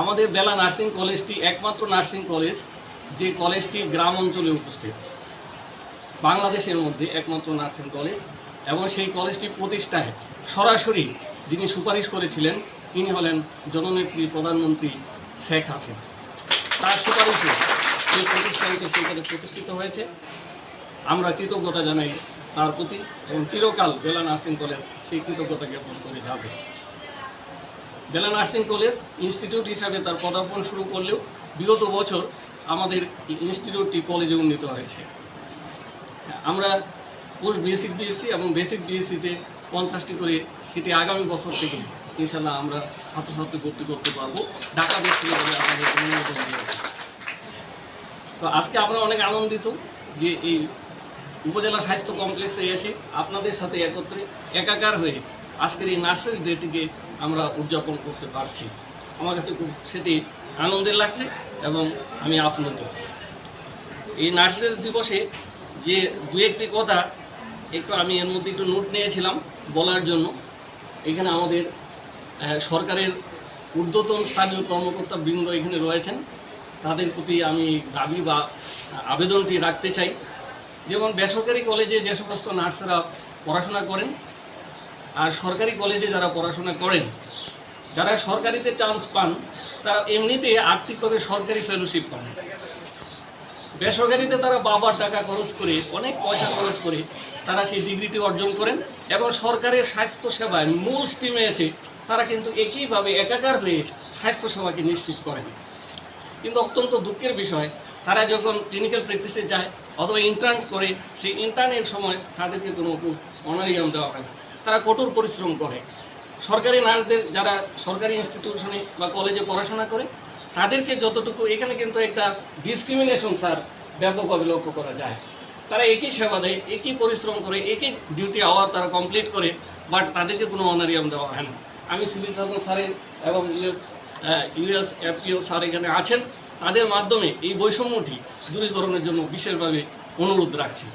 আমাদের বেলা নার্সিং কলেজটি একমাত্র নার্সিং কলেজ যে কলেজটি গ্রাম অঞ্চলে উপস্থিত। বাংলাদেশের মধ্যে একমাত্র নার্সিং কলেজ এবং সেই কলেজটি প্রতিষ্ঠায় সরাসরি যিনি সুপারিশ করেছিলেন, তিনি হলেন জননেত্রী প্রধানমন্ত্রী শেখ হাসিনা। তার সুপারিশে সেই প্রতিষ্ঠানটি সেখানে প্রতিষ্ঠিত হয়েছে। আমরা কৃতজ্ঞতা জানাই তার প্রতি এবং চিরকাল বেলা নার্সিং কলেজ সেই কৃতজ্ঞতা জ্ঞাপন করে যাবে। বেলা নার্সিং কলেজ ইনস্টিটিউট হিসাবে তার পদার্পণ শুরু করলেও বিগত বছর আমাদের ইনস্টিটিউটটি কলেজে উন্নীত হয়েছে। আমরা পোস্ট বেসিক বিএসসি এবং বেসিক বিএসসিতে পঞ্চাশটি করে সিটে আগামী বছর থেকে ইনশাল্লাহ আমরা ছাত্রছাত্রী ভর্তি করতে পারব। ঢাকা বিশ্ববিদ্যালয়ে তো আজকে আমরা অনেক আনন্দিত যে এই উপজেলা স্বাস্থ্য কমপ্লেক্সে এসে আপনাদের সাথে একত্রে একাকার হয়ে আজকের এই নার্সেস ডেটিকে আমরা উদযাপন করতে পারছি। আমার কাছে সেটি আনন্দের লাগছে এবং আমি আপ্লুত। এই নার্সেস দিবসে যে দু একটি কথা, একটু আমি এর মধ্যে একটু নোট নিয়েছিলাম বলার জন্য। এখানে আমাদের সরকারের ঊর্ধ্বতন স্থানীয় কর্মকর্তা বৃন্দ এখানে রয়েছেন। তাদের প্রতি আমি দাবি বা আবেদনটি রাখতে চাই। যেমন বেসরকারি কলেজে যে সমস্ত নার্সেরা পড়াশোনা করেন আর সরকারি কলেজে যারা পড়াশোনা করেন, যারা সরকারিতে চান্স পান, তারা এমনিতে আর্থিকভাবে সরকারি ফেলোশিপ পান। বেসরকারিতে তারা বাবার টাকা খরচ করে, অনেক পয়সা খরচ করে, তারা সেই ডিগ্রিটি অর্জন করেন এবং সরকারের স্বাস্থ্য সেবায় মূল স্টিমে এসে তারা কিন্তু একইভাবে একাকার হয়ে স্বাস্থ্য সেবাকে নিশ্চিত করেন। কিন্তু অত্যন্ত দুঃখের বিষয়, তারা যখন ক্লিনিক্যাল প্র্যাকটিসে যায় অথবা ইন্টার্ন করে, সেই ইন্টার্নের সময় তাদেরকে কোনো অনারিয়াম দেওয়া হয় না। তারা কঠোর পরিশ্রম করে। সরকারি নার্সদের যারা সরকারি ইনস্টিটিউশনে বা কলেজে পড়াশোনা করে, তাদেরকে যতটুকু, এখানে কিন্তু একটা ডিসক্রিমিনেশন স্যার ব্যাপকভাবে লক্ষ্য করা যায়। তারা একই সেবা দেয়, একই পরিশ্রম করে, একই ডিউটি আওয়ার তারা কমপ্লিট করে বাট তাদেরকে কোনো অনারিয়াম দেওয়া হয় না। আমি সিভিল সার্জন স্যারের এবং ইউএস এফপিও স্যার এখানে আছেন, তাদের মাধ্যমে এই বৈষম্যটি দূরীকরণের জন্য বিশেষভাবে অনুরোধ রাখছি।